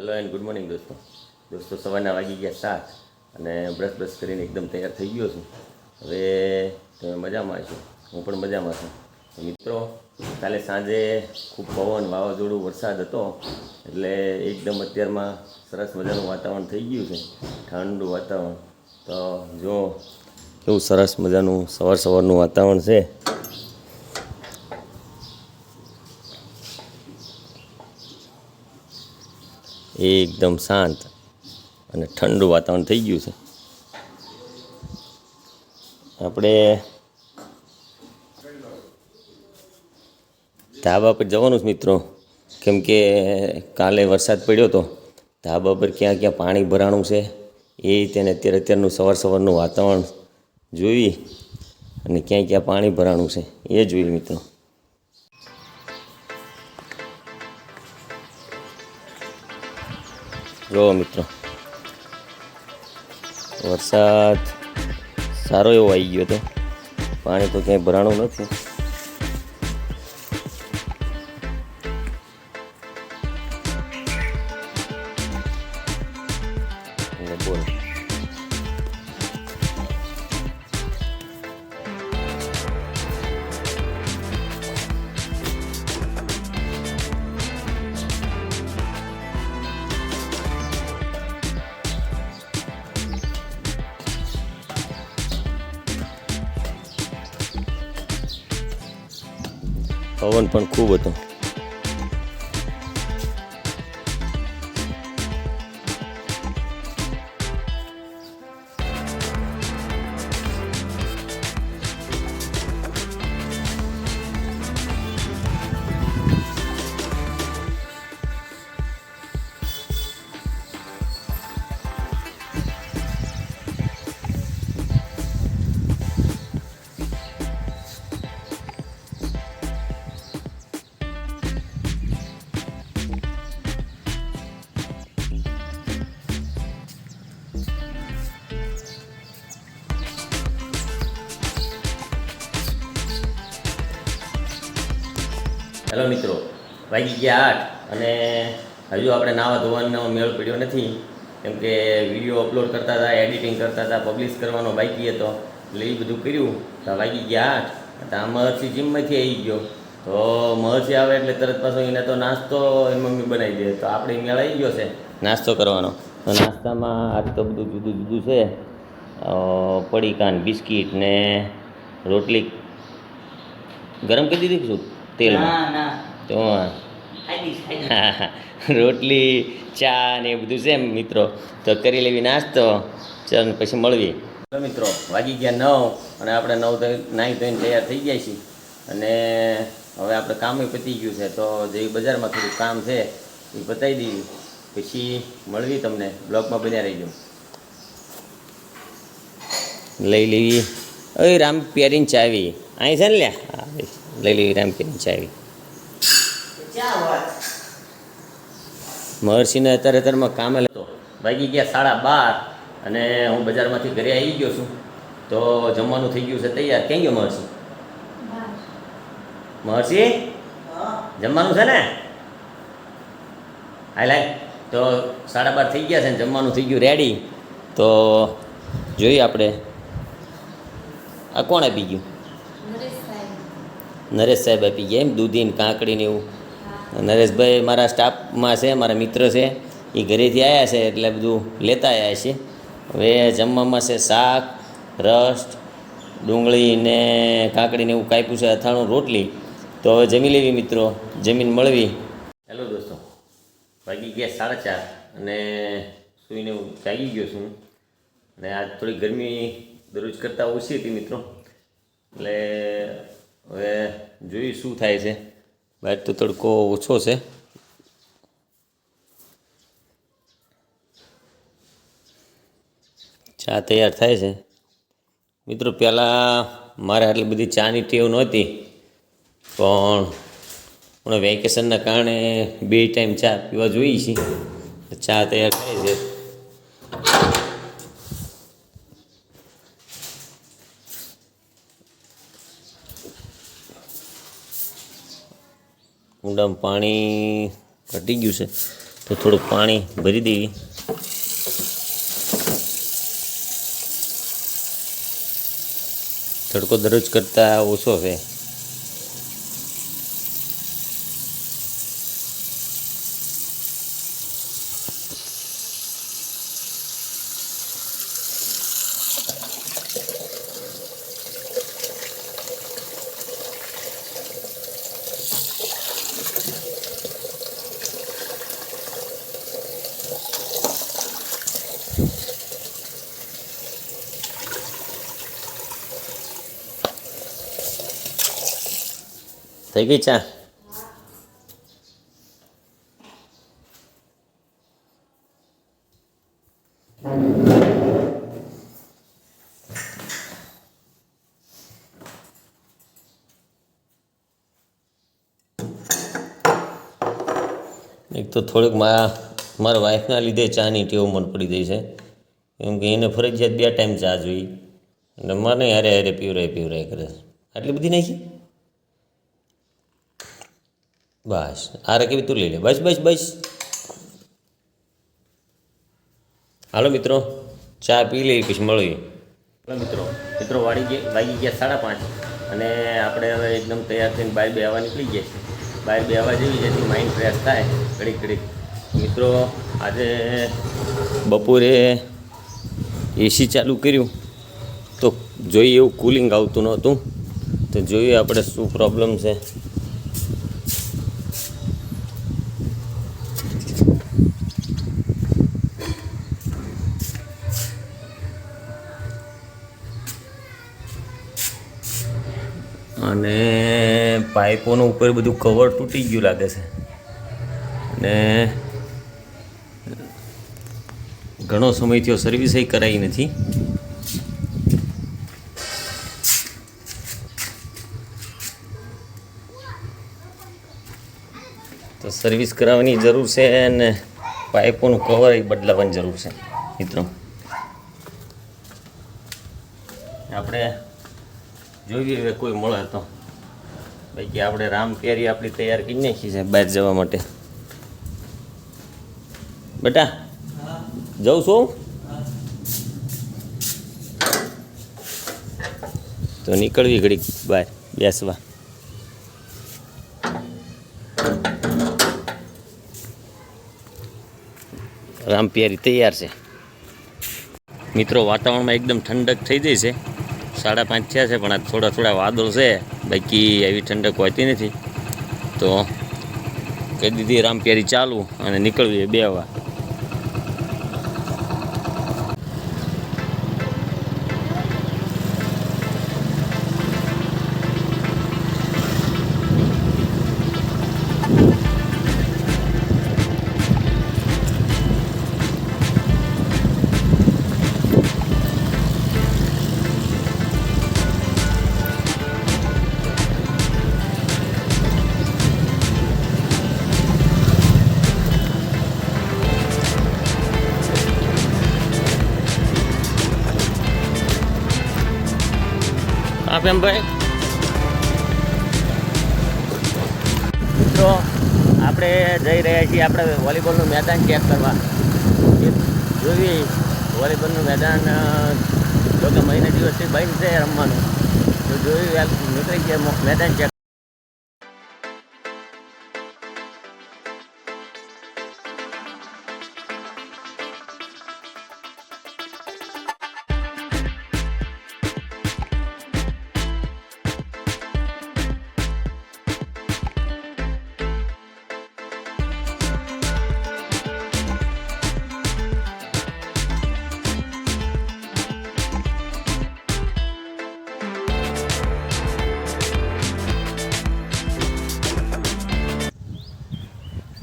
Hello and good morning દોસ્તો. દોસ્તો, સવારના વાગી ગયા સાત અને બ્રશ બ્રશ કરીને એકદમ તૈયાર થઈ ગયો છું. હવે તમે મજામાં છો? હું પણ મજામાં છું. મિત્રો, કાલે સાંજે ખૂબ પવન, વાવાઝોડું, વરસાદ હતો એટલે એકદમ અત્યારમાં સરસ મજાનું વાતાવરણ થઈ ગયું છે. ઠંડુ વાતાવરણ. તો જો, કેવું સરસ મજાનું સવાર સવારનું વાતાવરણ છે. એકદમ શાંત અને ઠંડુ વાતાવરણ થઈ ગયું છે. આપણે ધાબા પર જવાનું છે મિત્રો. કેમ કે કાલે વરસાદ પડ્યો હતો ધાબા પર ક્યાં ક્યાં પાણી ભરાણું છે એ રીતે ને અત્યારે અત્યારનું સવાર સવારનું વાતાવરણ જોઈ અને ક્યાં ક્યાં પાણી ભરાણું છે એ જોઈએ મિત્રો. જો મિત્રો વરસાદ સારો એવો આવી ગયો હતો પાણી તો ક્યાંય ભરાણું નથી. પવન પણ ખૂબ હતો. હેલો મિત્રો, વાગી ગયા આઠ અને હજુ આપણે નાવા ધોવાનો મેળ પડ્યો નથી. કેમ કે વીડિયો અપલોડ કરતા હતા, એડિટિંગ કરતા હતા, પબ્લિશ કરવાનો બાકી હતો. એટલે એ બધું કર્યું. તો વાગી ગયા આઠ. આ મહર્ષિ જીમમાંથી આવી ગયો. તો મહર્ષિ આવે એટલે તરત પાછો એને તો નાસ્તો એની મમ્મી બનાવી દે. તો આપણે મેળ આવી ગયો છે. નાસ્તો કરવાનો. તો નાસ્તામાં આજ તો બધું જુદું જુદું છે. પડીકાન, બિસ્કિટ ને રોટલી. ગરમ કરી દીધી શું? તેલમાં. તો રોટલી ચા ને એ બધું છે મિત્રો. તો કરી લેવી નાસ્તો. ચાલ પછી મળવી મિત્રો વાગી ગયા નવ અને આપણે નવ નાહી ધોઈને તૈયાર થઈ ગયા છીએ. અને હવે આપણે કામે પતી ગયું છે તો જે બજારમાં થોડું કામ છે એ પતાવી દીધું પછી મળવી તમને. બ્લોગમાં બન્યા રહીજો. લઈ લેવી. હવે રામ પ્યારીને ચાવી અહીં છે ને લ્યા? લઈ લેવી રામ પ્યારીને ચાવી. મહર્ષિને અત્યારે અત્યારમાં કામે લેતો વાગી ગયા સાડા બાર અને હું બજારમાંથી ઘરે આવી ગયો છું. તો જમવાનું થઈ ગયું છે તૈયાર. ક્યાં ગયો મહર્ષિ? મહર્ષિ? જમવાનું છે ને? હાય લાય. તો સાડા બાર થઈ ગયા છે ને જમવાનું થઈ ગયું રેડી તો જોઈએ આપણે. આ કોણ આપી ગયું? નરેશ સાહેબ આપી ગયા એમ, દૂધીને કાંકડીને એવું. નરેશભાઈ મારા સ્ટાફમાં છે, મારા મિત્ર છે. એ ઘરેથી આવ્યા છે, એટલે બધું લેતા આવ્યા છે. હવે જમવામાં છે શાક, રસ, ડુંગળી ને કાંકડીને એવું કાપ્યું છે, અથાણું રોટલી. તો હવે જમી લેવી મિત્રો, જમીન મળવી. હેલો દોસ્તો, વાગી ગયા સાડા ચાર અને સુઈને હું જાગી ગયો છું. અને આજ થોડી ગરમી દરરોજ કરતાં ઓછી હતી મિત્રો. એટલે હવે જોઈએ શું થાય છે. બહાર તો તડકો ઓછો છે. ચા તૈયાર થાય છે. મિત્રો, પહેલાં મારે આટલી બધી ચાની ટેવ નહોતી. પણ હમણાં વેકેશનના કારણે બે ટાઈમ ચા પીવા જોઈએ છીએ. ચા તૈયાર થાય છે. ઊંડામાં પાણી ઘટી ગયું છે, તો થોડુંક પાણી ભરી દેવી તડકો દરરોજ કરતાં ઓછો છે. થઈ ગઈ ચા? એક તો થોડીક મારા મારા વાઈફના લીધે ચાની ટેવ મન પડી ગઈ છે. કેમ કે એને ફરજિયાત બે ટાઈમ ચા જોઈ અને મને હારે હારે પીવરાય પીવરાય કરે આટલી બધી નાખી? બસ. આરે કેવી તું લઈ લે બસ બસ બસ. હાલો, મિત્રો. ચા પી લઈ પછી મળીએ. હાલો, મિત્રો. મિત્રો વાળી ગયા વાગી ગયા સાડા પાંચ. અને આપણે હવે એકદમ તૈયાર થઈને બહાર બે આવવા નીકળી ગયા છીએ બહાર બે આવવા જેવી જેથી માઇન્ડ ફ્રેશ થાય. ઘડીક ઘડીક. મિત્રો, આજે બપોરે એસી ચાલુ કર્યું. તો જોઈએ એવું કુલિંગ આવતું નહોતું. તો જોઈએ આપણે શું પ્રોબ્લેમ છે. અને પાઇપોનું ઉપર બધું કવર તૂટી ગયું લાગે છે. અને ઘણો સમય થયો સર્વિસ કરાવી નથી. તો સર્વિસ કરાવવાની જરૂર છે અને પાઇપોનું કવર બદલાવાની જરૂર છે, મિત્રો. આપણે જોઈએ હવે કોઈ મળે તો. બાકી આપણે રામ પ્યારી આપણી તૈયાર કરી નાખી છે બહાર જવા માટે. બેટા, જઉં છું. તો નીકળવી ઘડીક બહાર, બેસવા. રામ પ્યારી તૈયાર છે. મિત્રો, વાતાવરણમાં એકદમ ઠંડક થઈ જાય છે. સાડા પાંચ થયા છે, પણ આ થોડા થોડા વાદળ છે. બાકી એવી ઠંડક હોતી નથી. તો કહી દીધી રામપ્યારી ચાલુ અને નીકળવી બે વાર. આપ ભાઈ મિત્રો, આપણે જઈ રહ્યા છીએ આપણે વોલીબોલનું મેદાન ચેક કરવા. જોઈએ વોલીબોલનું મેદાન જો કે મહિના દિવસથી બંધ છે રમવાનું. તો જોયું નીકળી ગયા, મેદાન ચેક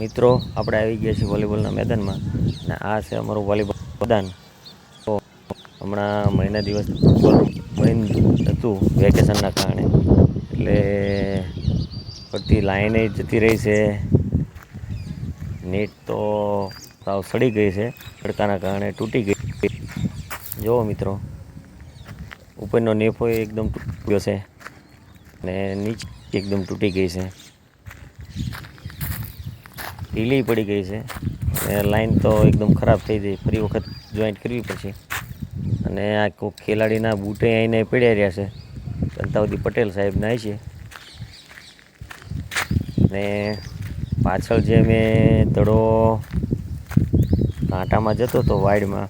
મિત્રો, આપણે આવી ગયા છીએ વોલીબોલના મેદાનમાં અને આ છે અમારું વોલીબોલ મેદાન. તો હમણાં મહિના દિવસ બંધ હતું વેકેશનના કારણે. એટલે પડતી લાઈને જતી રહી છે. નેટ તો સાવ સડી ગઈ છે તડકાના કારણે તૂટી ગઈ. જુઓ મિત્રો, ઉપરનો નેફો એકદમ તૂટી ગયો છે ને નીચે એકદમ તૂટી ગઈ છે. ઢીલી પડી ગઈ છે. લાઈન તો એકદમ ખરાબ થઈ ગઈ. ફરી વખત જોઈન્ટ કરવી પડશે. અને આ કોઈક ખેલાડીના બૂટે આવીને પડ્યા રહ્યા છે. કંતાવતી પટેલ સાહેબના છે. ને પાછળ જે મેં દડો કાંટામાં જતો હતો વાઇડમાં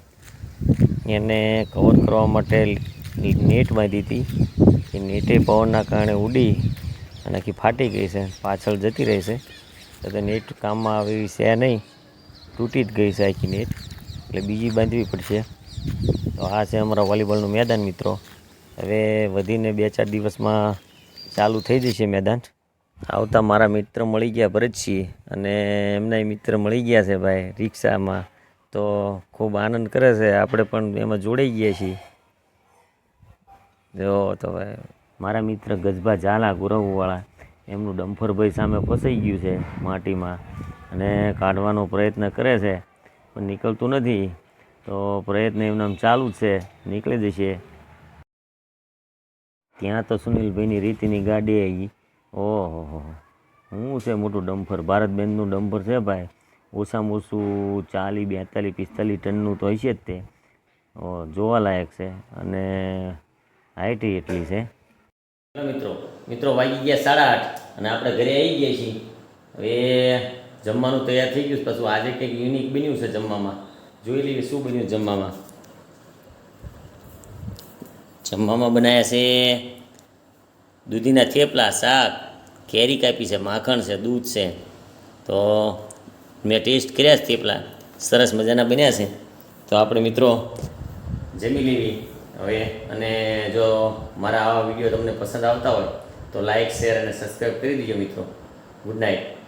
એને કવર કરવા માટે નેટ બાંધી હતી. એ નેટે પવનના કારણે ઉડી અને આખી ફાટી ગઈ છે. પાછળ જતી રહી છે. તો નેટ કામમાં આવે એવી છે નહીં. તૂટી જ ગઈ છે આખી નેટ એટલે બીજી બાંધવી પડશે. તો આ છે અમારા વોલીબોલનું મેદાન મિત્રો. હવે વધીને બે ચાર દિવસમાં ચાલુ થઈ જશે મેદાન. આવતા મારા મિત્ર મળી ગયા ભરતસિંહ અને એમના મિત્ર મળી ગયા છે ભાઈ રિક્ષામાં. તો ખૂબ આનંદ કરે છે. આપણે પણ એમાં જોડાઈ ગયા છીએ. જો તો ભાઈ, મારા મિત્ર ગજબા ઝાલા ગુરવવાળા. એમનું ડમ્ફર ભાઈ સામે ફસાઈ ગયું છે માટીમાં અને કાઢવાનો પ્રયત્ન કરે છે, પણ નીકળતું નથી. તો પ્રયત્ન એમને ચાલુ જ છે, નીકળી જશે. ત્યાં તો સુનિલભાઈની રીતિની ગાડી આવી. ઓહો હું છે મોટું ડમ્ફર? ભારત બેનનું ડમ્ફર છે ભાઈ. ઓછામાં ઓછું ચાલીસ, બેતાલીસ, પિસ્તાલીસ ટનનું તો હશે જ તે. જોવાલાયક છે. અને હાઈટ એટલી છે. મિત્રો. મિત્રો વાગી ગયા સાડા આઠ અને આપણે ઘરે આવી ગયા છીએ. હવે જમવાનું તૈયાર થઈ ગયું. પાછું આજે કંઈક યુનિક બન્યું છે જમવામાં. જોઈ લઈએ શું બન્યું જમવામાં. જમવામાં બનાવ્યા છે દૂધીના થેપલા, શાક, કેરી કાપી છે, માખણ છે, દૂધ છે. તો મેં ટેસ્ટ કર્યા છે થેપલા. સરસ મજાના બન્યા છે. તો આપણે મિત્રો જમી લેવી. હવે અને જો મારા આવા વીડિયો તમને પસંદ આવતા હોય તો લાઈક શેર અને સબસ્ક્રાઈબ કરી દીજો મિત્રો. Good night